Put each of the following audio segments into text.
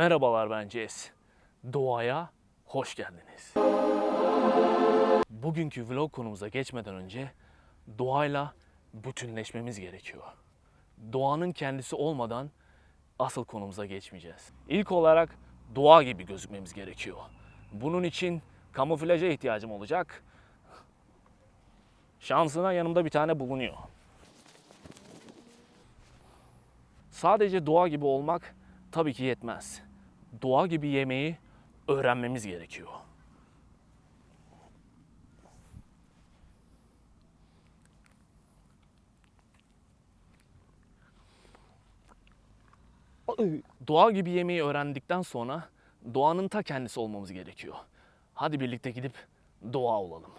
Merhabalar ben Jess. Doğaya hoş geldiniz. Bugünkü vlog konumuza geçmeden önce doğayla bütünleşmemiz gerekiyor. Doğanın kendisi olmadan asıl konumuza geçmeyeceğiz. İlk olarak doğa gibi gözükmemiz gerekiyor. Bunun için kamuflaja ihtiyacım olacak. Şansına yanımda bir tane bulunuyor. Sadece doğa gibi olmak tabii ki yetmez. Doğa gibi yemeği öğrenmemiz gerekiyor. Doğa gibi yemeği öğrendikten sonra doğanın ta kendisi olmamız gerekiyor. Hadi birlikte gidip doğa olalım.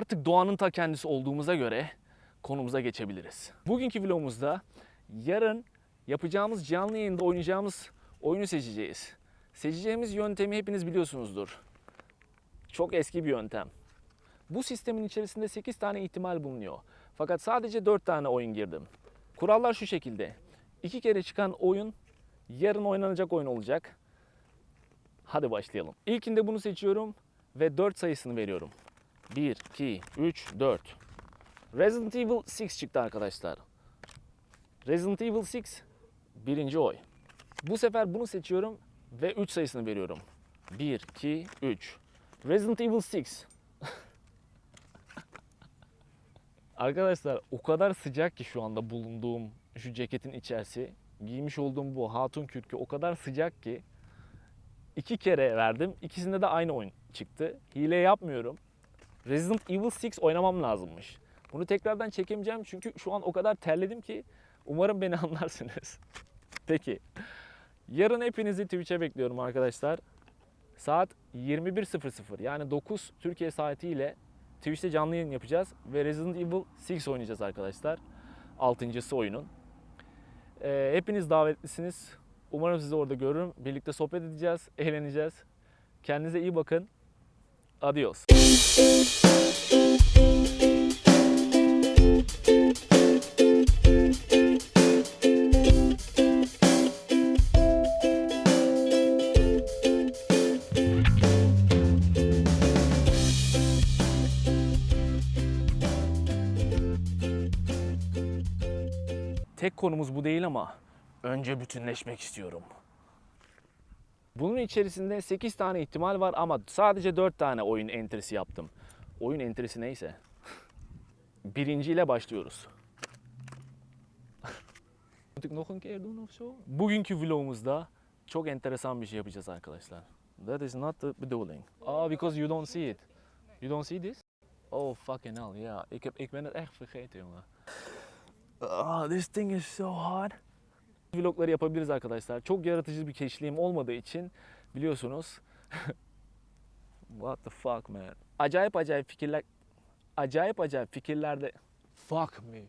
Artık doğanın ta kendisi olduğumuza göre konumuza geçebiliriz. Bugünkü vlogumuzda yarın yapacağımız canlı yayında oynayacağımız oyunu seçeceğiz. Seçeceğimiz yöntemi hepiniz biliyorsunuzdur. Çok eski bir yöntem. Bu sistemin içerisinde 8 tane ihtimal bulunuyor. Fakat sadece 4 tane oyun girdim. Kurallar şu şekilde. 2 kere çıkan oyun yarın oynanacak oyun olacak. Hadi başlayalım. İlkinde bunu seçiyorum ve 4 sayısını veriyorum. 1, 2, 3, 4. Resident Evil 6 çıktı arkadaşlar. Resident Evil 6 birinci oy. Bu sefer bunu seçiyorum ve 3 sayısını veriyorum. 1, 2, 3. Resident Evil 6. arkadaşlar o kadar sıcak ki şu anda bulunduğum şu ceketin içerisi. Giymiş olduğum bu hatun kürkü o kadar sıcak ki iki kere verdim. İkisinde de aynı oyun çıktı. Hile yapmıyorum. Resident Evil 6 oynamam lazımmış. Bunu tekrardan çekemeyeceğim çünkü şu an o kadar terledim ki umarım beni anlarsınız. Peki. Yarın hepinizi Twitch'e bekliyorum arkadaşlar. Saat 21.00 yani 9 Türkiye saatiyle Twitch'te canlı yayın yapacağız ve Resident Evil 6 oynayacağız arkadaşlar. Altıncısı oyunun. Ee, hepiniz davetlisiniz. Umarım sizi orada görürüm. Birlikte sohbet edeceğiz, eğleneceğiz. Kendinize iyi bakın. Adios. Tek konumuz bu değil ama önce bütünleşmek istiyorum. Bunun içerisinde 8 tane ihtimal var ama sadece 4 tane oyun entrisi yaptım. Oyun entrisi neyse. Birinciyle başlıyoruz. Bugünkü vlogumuzda çok enteresan bir şey yapacağız arkadaşlar. That is not the bedoeling. Ah, because you don't see it. You don't see this? Oh fucking hell, ja. Ik, heb, ik ben het echt vergeten, jongen. Ah, this thing is so hot. Vlogları yapabiliriz arkadaşlar. Çok yaratıcı bir keşliğim olmadığı için biliyorsunuz. What the fuck man. Acayip acayip fikirler acayip acayip fikirlerde fuck me.